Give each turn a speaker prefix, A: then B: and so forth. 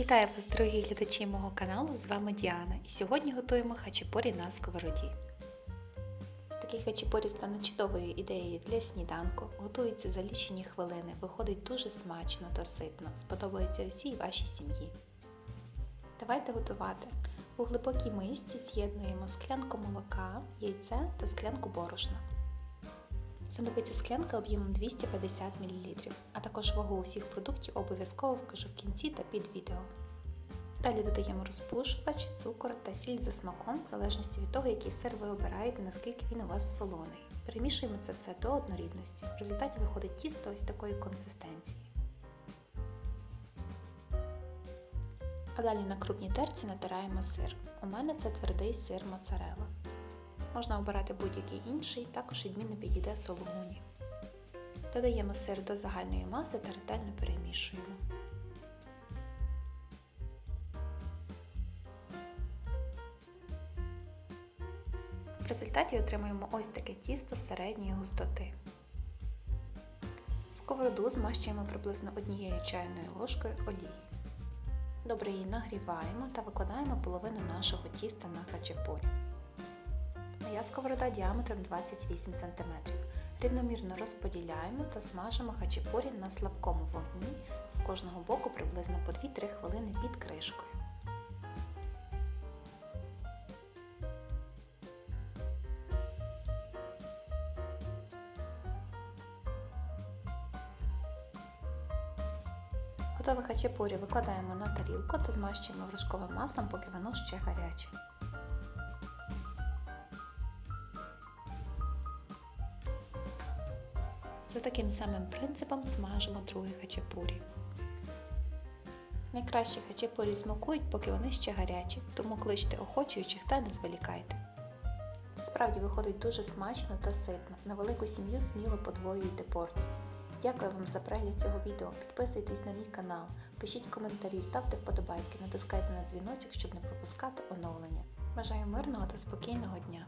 A: Вітаю вас, дорогі глядачі мого каналу! З вами Діана. І сьогодні готуємо хачапурі на сковороді. Такий хачапурі стане чудовою ідеєю для сніданку. Готується за лічені хвилини, виходить дуже смачно та ситно. Сподобається усій вашій сім'ї. Давайте готувати. У глибокій мисці з'єднуємо склянку молока, яйце та склянку борошна. Знадобиться склянка об'ємом 250 мл, а також вагу усіх продуктів обов'язково вкажу в кінці та під відео. Далі додаємо розпушувач, цукор та сіль за смаком, в залежності від того, який сир ви обираєте, наскільки він у вас солоний. Перемішуємо це все до однорідності. В результаті виходить тісто ось такої консистенції. А далі на крупній терці натираємо сир. У мене це твердий сир моцарелла. Можна обирати будь-який інший, також відмінно підійде сологуні. Додаємо сир до загальної маси та ретельно перемішуємо. В результаті отримуємо ось таке тісто середньої густоти. Сковороду змащуємо приблизно однією чайною ложкою олії. Добре її нагріваємо та викладаємо половину нашого тіста на хачапурі. Моя сковорода діаметром 28 см. Рівномірно розподіляємо та смажимо хачапурі на слабкому вогні з кожного боку приблизно по 2-3 хвилини під кришкою. Готове хачапурі викладаємо на тарілку та змащуємо вершковим маслом, поки воно ще гаряче. За таким самим принципом смажимо другий хачапурі. Найкраще хачапурі смакують, поки вони ще гарячі, тому кличте охочуючих та не зволікайте. Це справді виходить дуже смачно та ситно. На велику сім'ю сміло подвоюйте порцію. Дякую вам за перегляд цього відео. Підписуйтесь на мій канал, пишіть коментарі, ставте вподобайки, натискайте на дзвіночок, щоб не пропускати оновлення. Бажаю мирного та спокійного дня!